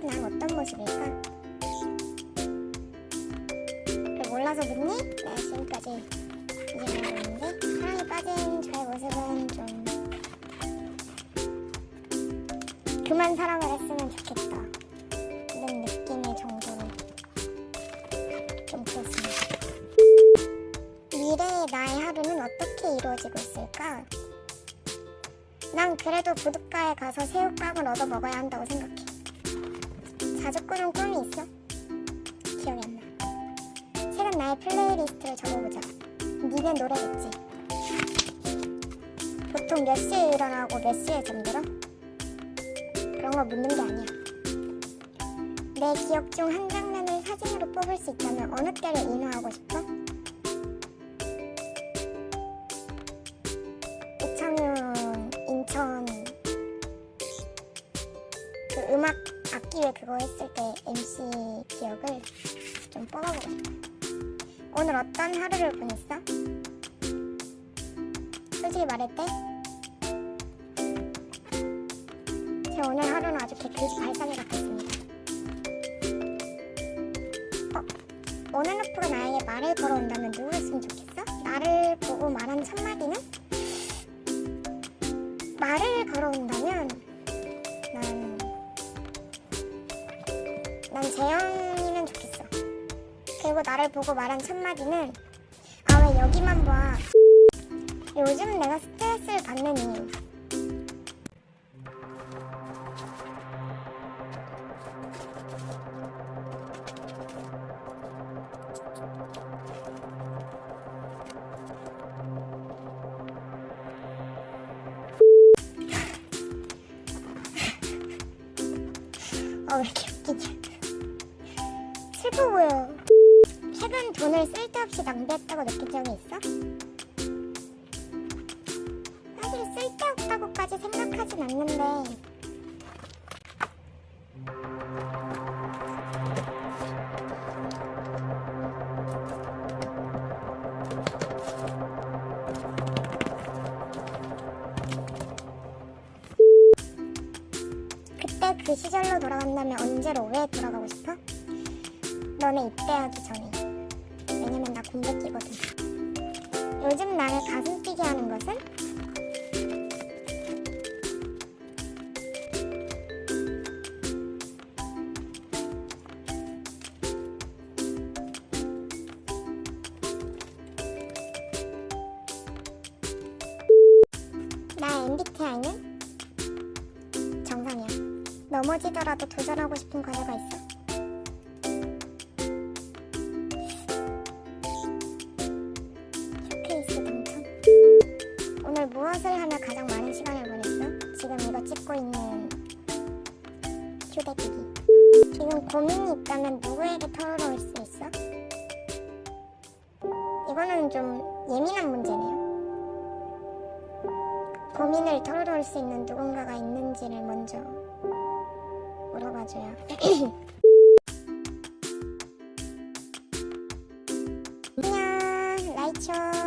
같은 난 어떤 모습일까? 그걸 몰라서 묻니? 네, 지금까지 이제 모르는데 사랑에 빠진 저의 모습은 좀 그만 사랑을 했으면 좋겠다 이런 느낌의 정도로 좀 그렇습니다 미래의 나의 하루는 어떻게 이루어지고 있을까? 난 그래도 부둣가에 가서 새우깡을 얻어 먹어야 한다고 생각해. 자주 꾸는 꿈이 있어? 기억이 안 나. 최근 나의 플레이리스트를 적어보자. 니네 노래겠지. 보통 몇 시에 일어나고 몇 시에 잠들어? 그런 거 묻는 게 아니야. 내 기억 중 한 장면을 사진으로 뽑을 수 있다면 어느 때를 인화하고 싶어? 악기회 그거 했을 때 MC 기억을 좀 뽑아보고 싶어. 오늘 어떤 하루를 보냈어? 솔직히 말할때 제 오늘 하루는 아주 개그지 발상이 같았습니다. 어, 원앤오프가 나에게 말을 걸어온다면 누구였으면 좋겠어? 나를 보고 말한 첫 마디는? 말을 걸어온다 난 재영이면 좋겠어. 그리고 나를 보고 말한 첫 마디는 아 왜 여기만 봐. 요즘 내가 스트레스를 받는 이유. 어, 왜 이렇게 웃기냐. 슬퍼 보여. 최근 돈을 쓸데없이 낭비했다고 느낀 적이 있어? 사실 쓸데없다고까지 생각하진 않는데. 그때 그 시절로 돌아간다면 언제로 왜 돌아가고 싶어? 너네 입대하기 전에. 왜냐면 나 끼거든. 요즘 나를 가슴 뛰게 하는 것은? 나의 MBTI는? 정상이야. 넘어지더라도 도전하고 싶은 과제가 있어? 무엇을 하며 가장 많은 시간을 보냈어? 지금 이거 찍고 있는 휴대기기. 지금 고민이 있다면 누구에게 털어놓을 수 있어? 이거는 좀 예민한 문제네요. 고민을 털어놓을 수 있는 누군가가 있는지를 먼저 물어봐줘야. 안녕, 라이초.